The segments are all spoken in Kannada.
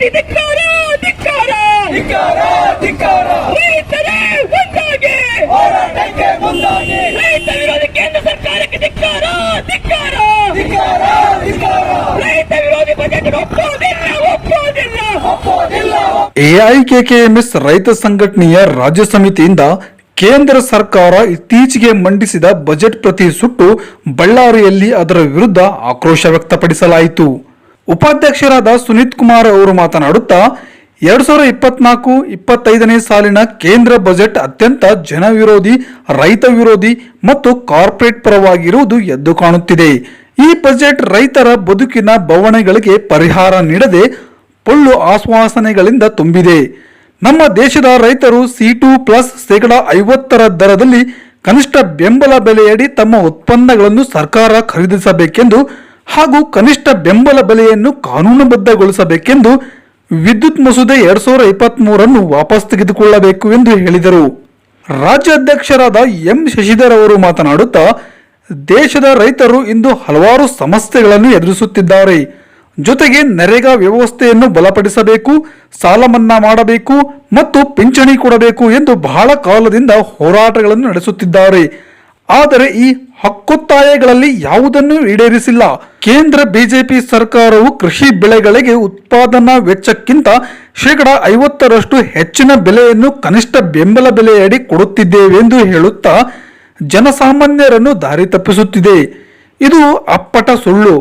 ನೀತಿ ಧಿಕ್ಕಾರ ಧಿಕ್ಕಾರ ಧಿಕ್ಕಾರ ಧಿಕ್ಕಾರ ರೈತರೇ ಒಂದಾಗಿ ಹೋರಾಟಕ್ಕೆ ಮುಂದಾಗಿ. ರೈತ ವಿರೋಧಿ ಕೇಂದ್ರ ಸರ್ಕಾರಕ್ಕೆ ಧಿಕ್ಕಾರ ಧಿಕ್ಕಾರ ಧಿಕ್ಕಾರ ಧಿಕ್ಕಾರ ರೈತ ವಿರೋಧಿ ಬಜೆಟ್ ಒಪ್ಪೋದಿಲ್ಲ ಒಪ್ಪೋದಿಲ್ಲ. ಒಪ್ಪೋದಿಲ್ಲ. ಎಐಕೆಕೆಎಂಎಸ್ ರೈತ ಸಂಘಟನೆಯ ರಾಜ್ಯ ಸಮಿತಿಯಿಂದ ಕೇಂದ್ರ ಸರ್ಕಾರ ಇತ್ತೀಚೆಗೆ ಮಂಡಿಸಿದ ಬಜೆಟ್ ಪ್ರತಿ ಸುಟ್ಟು ಬಳ್ಳಾರಿಯಲ್ಲಿ ಅದರ ವಿರುದ್ಧ ಆಕ್ರೋಶ ವ್ಯಕ್ತಪಡಿಸಲಾಯಿತು. ಉಪಾಧ್ಯಕ್ಷರಾದ ಸುನೀತ್ ಕುಮಾರ್ ಅವರು ಮಾತನಾಡುತ್ತಾ, ಎರಡ್ ಸಾವಿರದ ಇಪ್ಪತ್ನಾಲ್ಕು ಇಪ್ಪತ್ತೈದನೇ ಸಾಲಿನ ಕೇಂದ್ರ ಬಜೆಟ್ ಅತ್ಯಂತ ಜನವಿರೋಧಿ, ರೈತ ವಿರೋಧಿ ಮತ್ತು ಕಾರ್ಪೊರೇಟ್ ಪರವಾಗಿರುವುದು ಎದ್ದು ಕಾಣುತ್ತಿದೆ. ಈ ಬಜೆಟ್ ರೈತರ ಬದುಕಿನ ಬವಣೆಗಳಿಗೆ ಪರಿಹಾರ ನೀಡದೆ ಪೊಳ್ಳು ಆಶ್ವಾಸನೆಗಳಿಂದ ತುಂಬಿದೆ. ನಮ್ಮ ದೇಶದ ರೈತರು ಸಿ ಟು ಪ್ಲಸ್ ಶೇಕಡ ಐವತ್ತರ ದರದಲ್ಲಿ ಕನಿಷ್ಠ ಬೆಂಬಲ ಬೆಲೆಯಡಿ ತಮ್ಮ ಉತ್ಪನ್ನಗಳನ್ನು ಸರ್ಕಾರ ಖರೀದಿಸಬೇಕೆಂದು ಹಾಗೂ ಕನಿಷ್ಠ ಬೆಂಬಲ ಬೆಲೆಯನ್ನು ಕಾನೂನುಬದ್ಧಗೊಳಿಸಬೇಕೆಂದು ವಿದ್ಯುತ್ ಮಸೂದೆ ಎರಡ್ ಸಾವಿರದ ಇಪ್ಪತ್ತ್ ಮೂರನ್ನು ವಾಪಸ್ ತೆಗೆದುಕೊಳ್ಳಬೇಕು ಎಂದು ಹೇಳಿದರು. ರಾಜ್ಯಾಧ್ಯಕ್ಷರಾದ ಎಂ ಶಶಿಧರ್ ಅವರು ಮಾತನಾಡುತ್ತಾ, ದೇಶದ ರೈತರು ಇಂದು ಹಲವಾರು ಸಮಸ್ಯೆಗಳನ್ನು ಎದುರಿಸುತ್ತಿದ್ದಾರೆ. ಜೊತೆಗೆ ನರೇಗಾ ವ್ಯವಸ್ಥೆಯನ್ನು ಬಲಪಡಿಸಬೇಕು, ಸಾಲ ಮನ್ನಾ ಮಾಡಬೇಕು ಮತ್ತು ಪಿಂಚಣಿ ಕೊಡಬೇಕು ಎಂದು ಬಹಳ ಕಾಲದಿಂದ ಹೋರಾಟಗಳನ್ನು ನಡೆಸುತ್ತಿದ್ದಾರೆ. ಆದರೆ ಈ ಹಕ್ಕೊತ್ತಾಯಗಳಲ್ಲಿ ಯಾವುದನ್ನೂ ಈಡೇರಿಸಿಲ್ಲ. ಕೇಂದ್ರ ಬಿಜೆಪಿ ಸರ್ಕಾರವು ಕೃಷಿ ಬೆಳೆಗಳಿಗೆ ಉತ್ಪಾದನಾ ವೆಚ್ಚಕ್ಕಿಂತ ಶೇಕಡ ಐವತ್ತರಷ್ಟು ಹೆಚ್ಚಿನ ಬೆಲೆಯನ್ನು ಕನಿಷ್ಠ ಬೆಂಬಲ ಬೆಲೆಯಡಿ ಕೊಡುತ್ತಿದ್ದೇವೆ ಎಂದು ಹೇಳುತ್ತಾ ಜನಸಾಮಾನ್ಯರನ್ನು ದಾರಿ ತಪ್ಪಿಸುತ್ತಿದೆ. ಇದು ಅಪ್ಪಟ ಸುಳ್ಳು.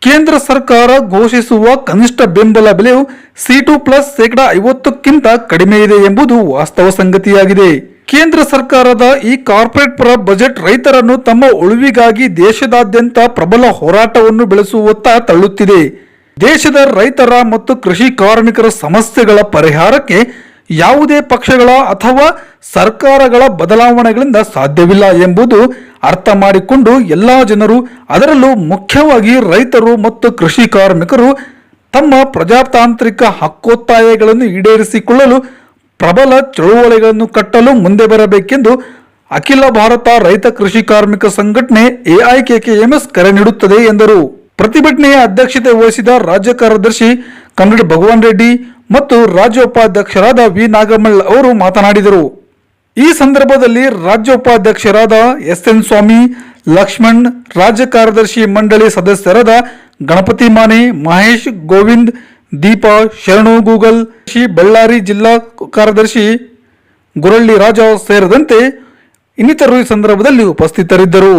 ಕೇಂದ್ರ ಸರ್ಕಾರ ಘೋಷಿಸುವ ಕನಿಷ್ಠ ಬೆಂಬಲ ಬೆಲೆಯು ಸಿ ಟು ಪ್ಲಸ್ ಶೇಕಡ ಐವತ್ತಕ್ಕಿಂತ ಕಡಿಮೆ ಇದೆ ಎಂಬುದು ವಾಸ್ತವ ಸಂಗತಿಯಾಗಿದೆ. ಕೇಂದ್ರ ಸರ್ಕಾರದ ಈ ಕಾರ್ಪೊರೇಟ್ ಪರ ಬಜೆಟ್ ರೈತರನ್ನು ತಮ್ಮ ಉಳಿವಿಗಾಗಿ ದೇಶದಾದ್ಯಂತ ಪ್ರಬಲ ಹೋರಾಟವನ್ನು ಬೆಳೆಸುವತ್ತ ತಳ್ಳುತ್ತಿದೆ. ದೇಶದ ರೈತರ ಮತ್ತು ಕೃಷಿ ಕಾರ್ಮಿಕರ ಸಮಸ್ಯೆಗಳ ಪರಿಹಾರಕ್ಕೆ ಯಾವುದೇ ಪಕ್ಷಗಳ ಅಥವಾ ಸರ್ಕಾರಗಳ ಬದಲಾವಣೆಗಳಿಂದ ಸಾಧ್ಯವಿಲ್ಲ ಎಂಬುದು ಅರ್ಥ ಮಾಡಿಕೊಂಡು ಎಲ್ಲ ಜನರು ಅದರಲ್ಲೂ ಮುಖ್ಯವಾಗಿ ರೈತರು ಮತ್ತು ಕೃಷಿ ಕಾರ್ಮಿಕರು ತಮ್ಮ ಪ್ರಜಾತಾಂತ್ರಿಕ ಹಕ್ಕೊತ್ತಾಯಗಳನ್ನು ಈಡೇರಿಸಿಕೊಳ್ಳಲು ಪ್ರಬಲ ಚಳುವಳಿಗಳನ್ನು ಕಟ್ಟಲು ಮುಂದೆ ಬರಬೇಕೆಂದು ಅಖಿಲ ಭಾರತ ರೈತ ಕೃಷಿ ಕಾರ್ಮಿಕ ಸಂಘಟನೆ ಎಐಕೆಕೆಎಂಎಸ್ ಕರೆ ನೀಡುತ್ತದೆ ಎಂದರು. ಪ್ರತಿಭಟನೆಯ ಅಧ್ಯಕ್ಷತೆ ವಹಿಸಿದ ರಾಜ್ಯ ಕಾರ್ಯದರ್ಶಿ ಕನ್ನಡ ಭಗವಾನ್ ರೆಡ್ಡಿ ಮತ್ತು ರಾಜ್ಯ ಉಪಾಧ್ಯಕ್ಷರಾದ ವಿ ನಾಗಮಲ್ ಅವರು ಮಾತನಾಡಿದರು. ಈ ಸಂದರ್ಭದಲ್ಲಿ ರಾಜ್ಯ ಉಪಾಧ್ಯಕ್ಷರಾದ ಎಸ್ ಎನ್ ಸ್ವಾಮಿ, ಲಕ್ಷ್ಮಣ್, ರಾಜ್ಯ ಕಾರ್ಯದರ್ಶಿ ಮಂಡಳಿ ಸದಸ್ಯರಾದ ಗಣಪತಿ ಮಾನೆ, ಮಹೇಶ್ ಗೋವಿಂದ್ ದೀಪಾ ಶರಣು ಗೂಗಲ್ ಶ್ರೀ ಬಳ್ಳಾರಿ ಜಿಲ್ಲಾ ಕಾರ್ಯದರ್ಶಿ ಗುರಳ್ಳಿ ರಾಜ ಸೇರಿದಂತೆ ಇನ್ನಿತರರು ಈ ಸಂದರ್ಭದಲ್ಲಿ ಉಪಸ್ಥಿತರಿದ್ದರು.